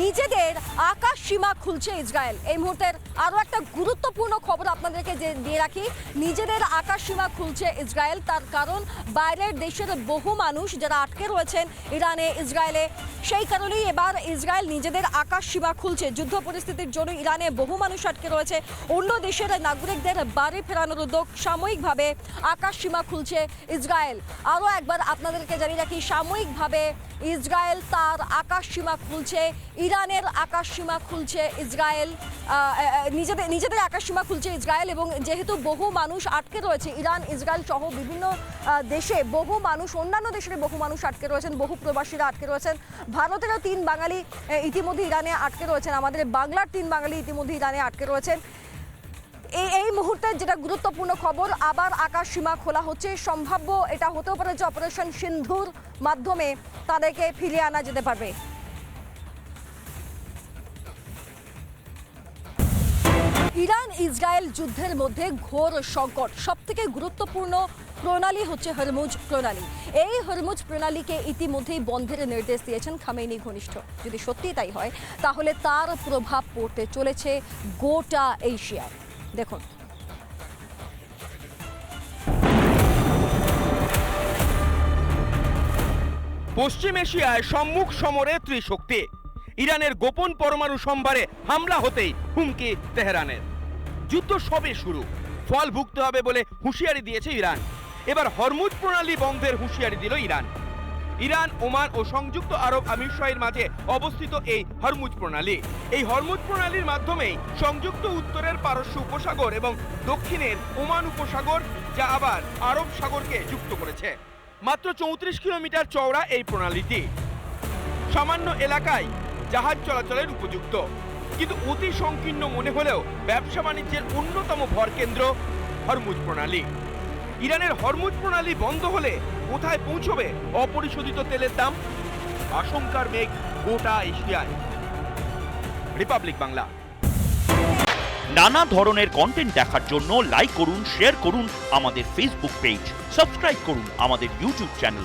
নিজেদের আকাশ সীমা খুলছে ইসরায়েল। এই মুহূর্তের আরও একটা গুরুত্বপূর্ণ খবর আপনাদেরকে যে দিয়ে রাখি, নিজেদের আকাশ সীমা খুলছে ইসরায়েল। তার কারণ বাইরের দেশের বহু মানুষ যারা আটকে রয়েছেন ইরানে, ইসরায়েলে সেই কারণেই এবার ইসরায়েল নিজেদের আকাশ সীমা খুলছে। যুদ্ধ পরিস্থিতির জন্য ইরানে বহু মানুষ আটকে রয়েছে। অন্য দেশের নাগরিকদের বাড়ি ফেরানোর উদ্যোগ সাময়িকভাবে আকাশ সীমা খুলছে ইসরায়েল। আরও একবার আপনাদেরকে জানিয়ে রাখি, সাময়িকভাবে ইসরায়েল তার আকাশ সীমা খুলছে, ইরানের আকাশ সীমা খুলছে ইসরায়েল নিজেদের নিজেদের আকাশ সীমা খুলছে ইসরায়েল এবং যেহেতু বহু মানুষ আটকে রয়েছে, ইরান, ইসরায়েল সহ বিভিন্ন দেশে বহু মানুষ, অন্যান্য দেশের বহু মানুষ আটকে রয়েছেন, বহু প্রবাসীরা আটকে রয়েছেন। ভারতেরও তিন বাঙালি ইতিমধ্যে ইরানে আটকে রয়েছেন। আমাদের বাংলার তিন বাঙালি ইতিমধ্যে ইরানে আটকে রয়েছেন। এই এই মুহূর্তে যেটা গুরুত্বপূর্ণ খবর, আবার আকাশ সীমা খোলা হচ্ছে। সম্ভাব্য এটা হতেও পারে যে অপারেশন সিন্ধুর মাধ্যমে তাদেরকে ফিরিয়ে আনা যেতে পারবে। ইরান ইসরায়েল যুদ্ধের মধ্যে ঘোর সংকট। সব থেকে গুরুত্বপূর্ণ প্রণালী হচ্ছে হরমুজ প্রণালী। এই হরমুজ প্রণালীকে ইতিমধ্যেই বন্ধের নির্দেশ দিয়েছেন খামেনি ঘনিষ্ঠ। যদি সত্যি তাই হয়, তাহলে তার প্রভাব পড়তে চলেছে গোটা এশিয়ায়। দেখুন। পশ্চিম এশিয়ায় সম্মুখ সমরে ত্রিশক্তি। ইরানের গোপন পরমাণু সম্ভারে হামলা হতেই হুমকি তেহরানের। যুদ্ধ সবে শুরু। ফল ভুগতে হবে বলে হুঁশিয়ারি দিয়েছে ইরান। এবার হরমুজ প্রণালী বন্ধের হুঁশিয়ারি দিল ইরান। ইরান, ওমান ও সংযুক্ত আরব আমিরশাহীর মাঝে অবস্থিত এই হরমুজ প্রণালী। এই হরমুজ প্রণালীর মাধ্যমেই সংযুক্ত উত্তরের পারস্য উপসাগর এবং দক্ষিণের ওমান উপসাগর, যা আবার আরব সাগরকে যুক্ত করেছে। মাত্র চৌত্রিশ কিলোমিটার চওড়া এই প্রণালীটি। সামান্য এলাকায় জাহাজ চলাচলের উপযুক্ত। কিন্তু অতি সংকীর্ণ মনে হলেও ব্যবসা বাণিজ্যের অন্যতম ভরকেন্দ্র হরমুজ প্রণালী। ইরানের হরমুজ প্রণালী বন্ধ হলে কোথায় পৌঁছবে অপরিশোধিত তেলের দাম? আশঙ্কার মেঘ গোটা এশিয়ায়। রিপাবলিক বাংলা। নানা ধরনের কন্টেন্ট দেখার জন্য লাইক করুন শেয়ার করুন আমাদের ফেসবুক পেজ সাবস্ক্রাইব করুন আমাদের ইউটিউব চ্যানেল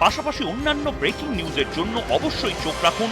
পাশাপাশি অন্যান্য ব্রেকিং নিউজের জন্য অবশ্যই চোখ রাখুন